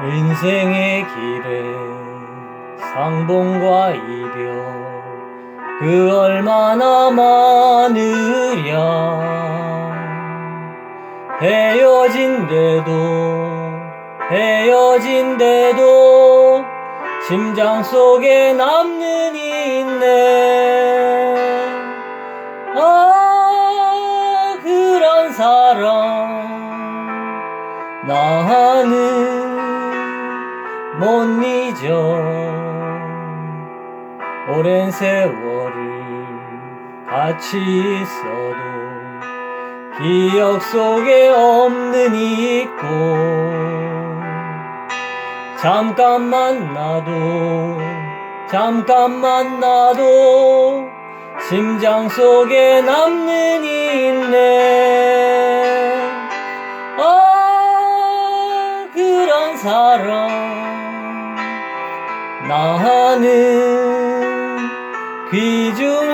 인생의 길에 상봉과 이별 그 얼마나 많으랴. 헤어진대도 헤어진대도 심장 속에 남는 이 있네 아 그런 사람 나는 못 잊어. 오랜 세월을 같이 있어도 기억 속에 없는 있고 잠깐 만나도 잠깐 만나도 심장 속에 남는 있네 아 그런 사람 나는 귀중해